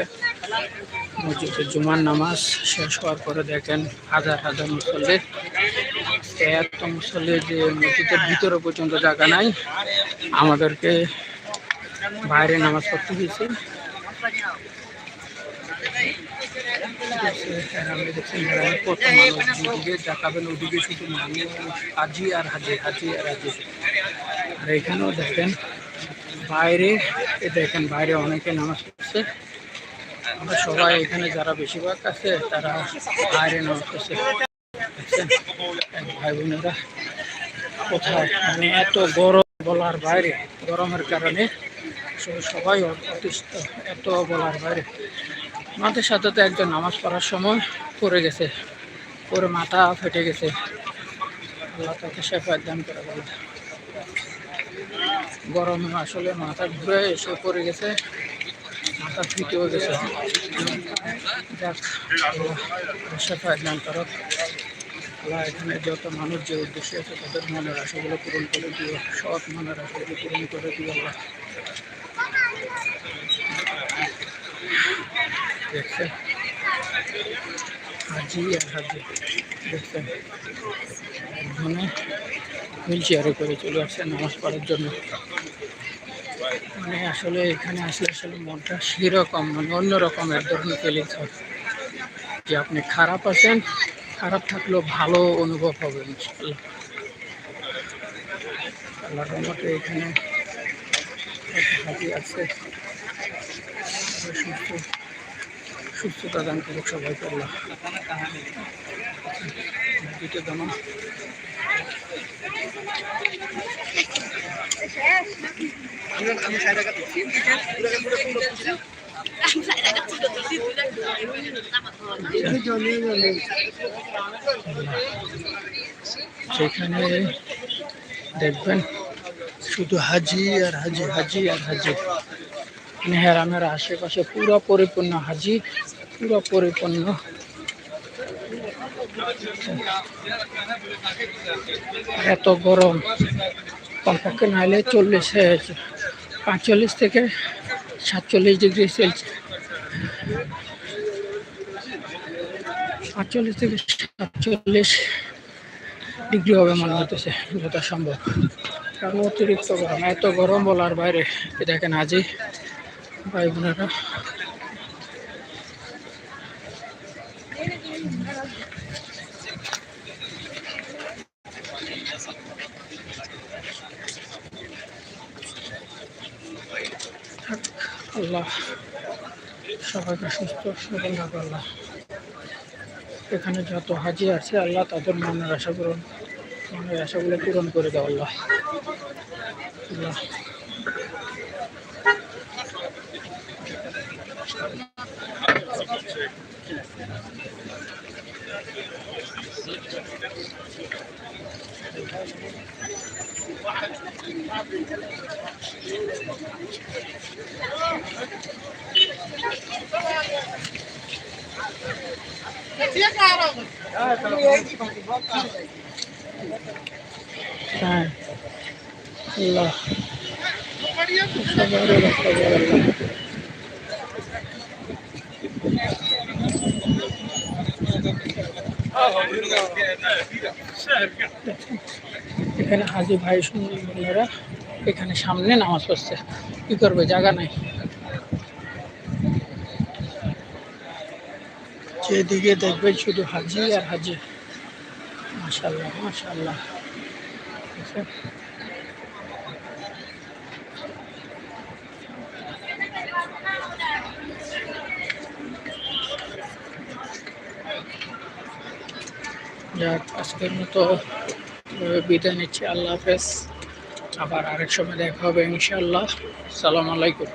দেখছেন মসজিদে জুমার নামাজ শেষ হওয়ার পরে দেখেন হাজার হাজার মুসল্লি। এত মুসল্লি যে মসজিদের ভিতরে পর্যন্ত জায়গা নাই। আমাদেরকে বাইরে নামাজ পড়তে দিয়েছে দেখাবেন শুধু হাজি আর হাজি আর হাজি। আর এখানেও দেখেন বাইরে দেখেন বাইরে অনেকে নামাজ পড়ছে। সবাই এখানে যারা বেশিরভাগ আছে, তারা দেখছেন এক ভাই বোনেরা কোথায়? মানে এত গরম বলার বাইরে, গরমের কারণে সবাই অতিষ্ঠ, এত বলার বাইরে। মাথার সাথে তো একজন নামাজ পড়ার সময় পড়ে গেছে পরে মাথা ফেটে গেছে। আল্লাহ তাকে শেফায় দান করে বলে গরমে আসলে মাথা ঘুরে এসে পড়ে গেছে। মাথা এখানে যত মানুষ যে উদ্দেশ্যে আছে, তাদের মনের আশাগুলো পূরণ করে দিও, সৎ মনের আশাগুলো পূরণ করে দিও আল্লাহ। দেখছেন? হাজি আর হাজি, দেখছেন? একজনে হুইল চেয়ারে করে চলে আসছে নামাজ পড়ার জন্য। মানে আসলে এখানে আসলে আসলে মনটা সেরকম মানে অন্যরকম এক ধরনের ফিলিংস হয়। যে আপনি খারাপ আছেন, খারাপ থাকলেও ভালো অনুভব হবে আল্লাহ এখানে একটা আছে। সুস্থ, সুস্থতা দান করুক সবাইকে, আল্লাহ। সেখানে দেখবেন শুধু হাজি আর হাজি হাজি আর হাজি। মেহরামের আশেপাশে পুরো পরিপূর্ণ হাজি, পুরো পরিপূর্ণ এত গরম। কমপক্ষে নাহলে চল্লিশ পাঁচচল্লিশ থেকে সাতচল্লিশ ডিগ্রি সেলসিয়াস। পাঁচচল্লিশ থেকে সাতচল্লিশ ডিগ্রি হবে মনে হতেছে যথাসম্ভব। কারণ অতিরিক্ত গরম, এত গরম বলার বাইরে। দেখেন আজই ভাই বোনেরা আল্লাহ সবাইকে সুস্থ সবল রাখো আল্লাহ। এখানে যত হাজি আছে আল্লাহ তাদের মনের আশা পূরণ, মনের আশাগুলো পূরণ করে দাও আল্লাহ। আল্লাহ। হ্যাঁ আল্লাহ সবারও রক্ষা করে আল্লাহ এখানে হাজি ভাই বোনেরা এখানে সামনে নামাজ পড়ছে। কি করবে? জায়গা নাই। যেদিকে দেখবেন শুধু হাজি আর হাজি। মাশাল্লাহ মাশাল্লাহ? যাক, আজকের মতো আহ, বিদায় নিচ্ছি। আল্লাহ হাফেজ। আবার আরেক সময় দেখা হবে ইনশাআল্লাহ। সালাম আলাইকুম।